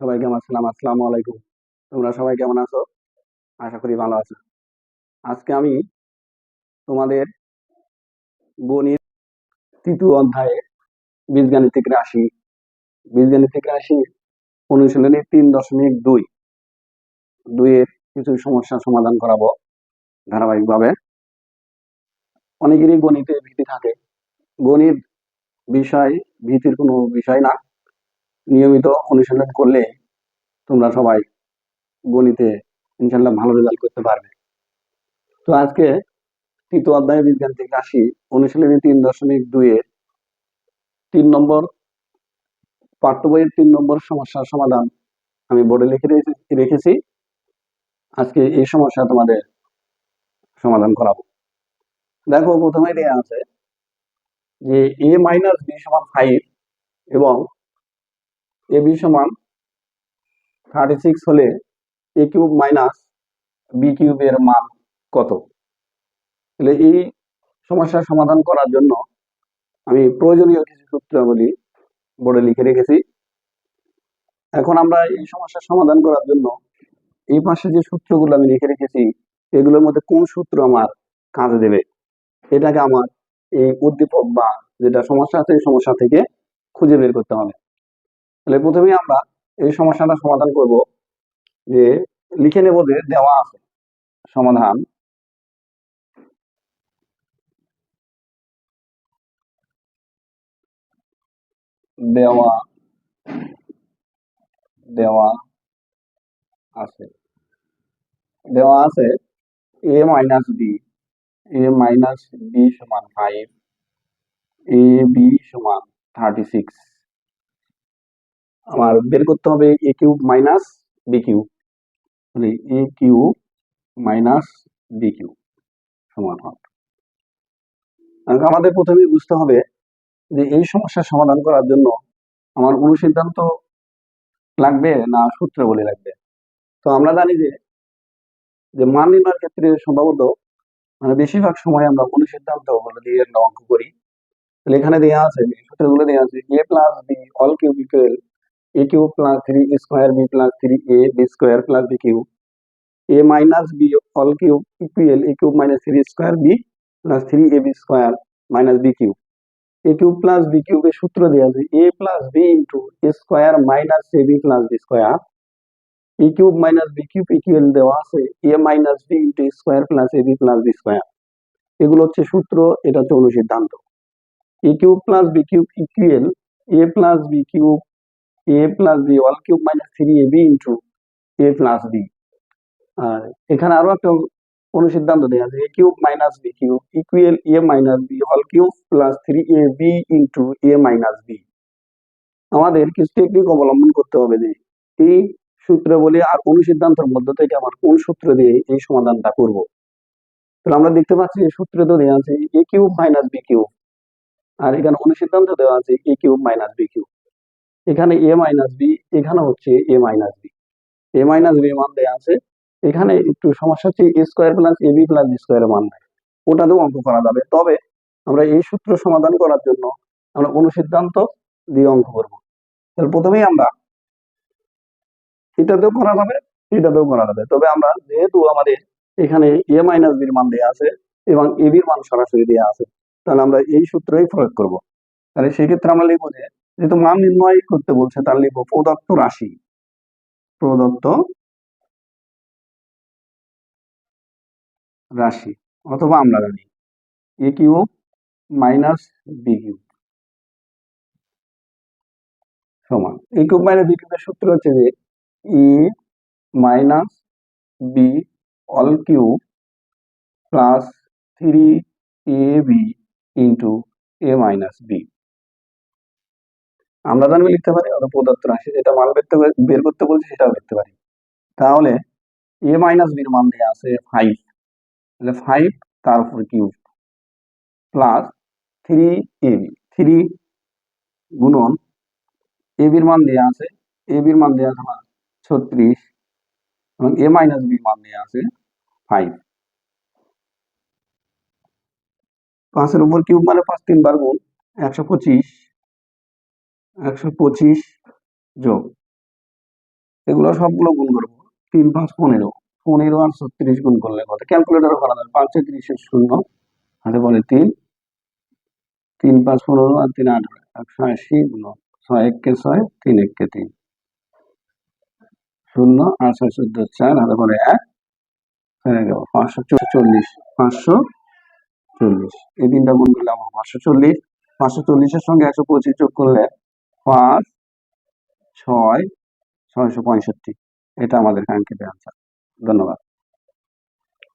সবাইকে আমার সালাম, আসসালামু আলাইকুম। তোমরা সবাই কেমন আছো? আশা করি ভালো আছো। আজকে আমি তোমাদের গণিত তৃতীয় অধ্যায়ে বীজগাণিতিক রাশি বীজগাণিতিক রাশি অনুশীলনী তিন দশমিক দুই। দুইয়ের কিছু সমস্যা সমাধান করাবো ধারাবাহিকভাবে। অনেকেরই গণিতে ভীতি থাকে। গণিত বিষয়, ভীতির কোনো বিষয় না। নিয়মিত অনুশীলন করলে তোমরা সবাই গণিতে ইনশাল্লাহ ভালো রেজাল্ট করতে পারবে। তো আজকে তৃতীয় অধ্যায় বিজ্ঞান থেকে আসি। অনুশীলনী তিন দশমিক দুইয়ের তিন নম্বর, পাঠ্য বইয়ের তিন নম্বর সমস্যার সমাধান আমি বোর্ডে লিখে রেখে- রেখেছি। আজকে এই সমস্যা তোমাদের সমাধান করাবো। দেখো প্রথমে দেওয়া আছে যে এ মাইনাস বি সমান ফাইভ এবং এ বি সমান থার্টি সিক্স হলে এ কিউব মাইনাস বি কিউবের মান কত? তাহলে এই সমস্যার সমাধান করার জন্য আমি প্রয়োজনীয় কিছু সূত্রাবলী বোর্ডে লিখে রেখেছি। এখন আমরা এই সমস্যার সমাধান করার জন্য এই পাশে যে সূত্রগুলো আমি লিখে রেখেছি, এগুলোর মধ্যে কোন সূত্র আমার কাজে দেবে? এটাকে আমার এই উদ্দীপক বা যেটা সমস্যা আছে, এই সমস্যা থেকে খুঁজে বের করতে হবে। তাহলে প্রথমে আমরা এই সমস্যাটা সমাধান করব যে লিখে নেব যে দেওয়া আছে। সমাধান। দেওয়া দেওয়া আছে। দেওয়া আছে A minus B A minus B সমান ফাইভ এ বি সমান থার্টি সিক্স আমার বের করতে হবে A cube minus B cube. মানে A cube minus B cube সমান হবে। আমাদের প্রথমে বুঝতে হবে যে এই সমস্যার সমাধান করার জন্য আমার অনুসিদ্ধান্ত লাগবে না সূত্রাবলী লাগবে। তো আমরা জানি যে যে মান নির্ণয়ের ক্ষেত্রে সম্ভবত মানে বেশিরভাগ সময় আমরা অনুসিদ্ধান্ত বলে দিয়ে অঙ্ক করি। তাহলে এখানে দেওয়া আছে সূত্রগুলো দেওয়া আছে A plus B all cube equal A cube plus three square B plus three A B square plus B cube A minus B all cube equal A cube minus three square B plus three A B square minus B cube A cube plus B কিউবের সূত্র দেওয়া আছে A plus B into A square minus A B plus B square A cube minus B cube equal দেওয়া আছে A minus B into square plus A B plus B square এগুলো হচ্ছে সূত্র, এটা হচ্ছে অনুসিদ্ধান্ত. A cube plus B cube equal A plus B cube A plus B all cube minus three A B into A plus B আর এখানে আরও একটা অনুসিদ্ধান্ত দেওয়া আছে A cube minus B cube equal A minus B all cube plus three A B into A minus B আমাদের কিছু technique অবলম্বন করতে হবে যে, এই সূত্র বলে আর অনুসিদ্ধান্তর মধ্য থেকে আমার কোন সূত্র দিয়ে এই সমাধানটা করব। তাহলে আমরা দেখতে পাচ্ছি এই সূত্রে তো দেওয়া আছে A cube minus B cube আর এখানে অনুসিদ্ধান্ত দেওয়া আছে A cube minus B cube এখানে এ মাইনাস বি এখানে হচ্ছে A minus B A minus B মান দেওয়া আছে। এখানে একটু সমস্যা হচ্ছে A square plus A B plus B স্কোয়ারের মান দেয়। ওটাতেও অঙ্ক করা যাবে। তবে আমরা এই সূত্র সমাধান করার জন্য আমরা অনুসিদ্ধান্ত দিয়ে অঙ্ক করব। তাহলে প্রথমেই আমরা এটাতেও করা যাবে, এটাতেও করা যাবে। তবে আমরা যেহেতু আমাদের এখানে এ মাইনাস বির মান দেওয়া আছে এবং এ বির মান সরাসরি দেওয়া আছে, তাহলে আমরা এই সূত্রই প্রয়োগ করব। তাহলে সেই ক্ষেত্রে আমরা লিখব যে যেহেতু মান নির্ণয় করতে বলছে তাহলে লিখব প্রদত্ত রাশি। প্রদত্ত রাশি, অথবা আমরা জানি। A cube minus B cube. সমান। এ কিউব মাইনাস বি কিউবের সূত্র হচ্ছে যে A minus B all cube plus three A B into A minus B আমরা জানবে লিখতে পারি, অথবা প্রদত্ত রাশি যেটা মান বের করতে বলছি সেটাও লিখতে পারি। তাহলে এ মাইনাস বির মান দেওয়া আছে ফাইভ তাহলে ফাইভ তার উপর cube plus three A B three গুণন এ বির মান দেওয়া আছে এ বির মান দেওয়া আছে আমার ছত্রিশ, এবং এ মাইনাস বির মান দেওয়া আছে ফাইভ পাঁচের উপর কিউব মানে পাঁচ তিনবার গুণ একশো পঁচিশ। একশো পঁচিশ যোগ। এগুলো সবগুলো গুণ করব। তিন পাঁচ পনেরো। পনেরো আর ছত্রিশ গুণ করলে কত? ক্যালকুলেটারও করা যাবে পাঁচে তিরিশের শূন্য। হাতে বলে তিন। তিন পাঁচ পনেরো আর তিন আঠারো একশো আশি গুণ ছয় এককে ছয়, তিন এককে তিন। শূন্য আর ছয় চোদ্দ চার, হাতে বলে এক। পাঁচশো চল্লিশ। পাঁচশো চল্লিশ। এই তিনটা গুণ করলে আমার পাঁচশো চল্লিশ। পাঁচশো চল্লিশের সঙ্গে একশো পঁচিশ যোগ করলে পাঁচ ছয় ছয়শো পঁয়ষট্টি। এটা আমাদের কাঙ্ক্ষিত অ্যান্সার ধন্যবাদ।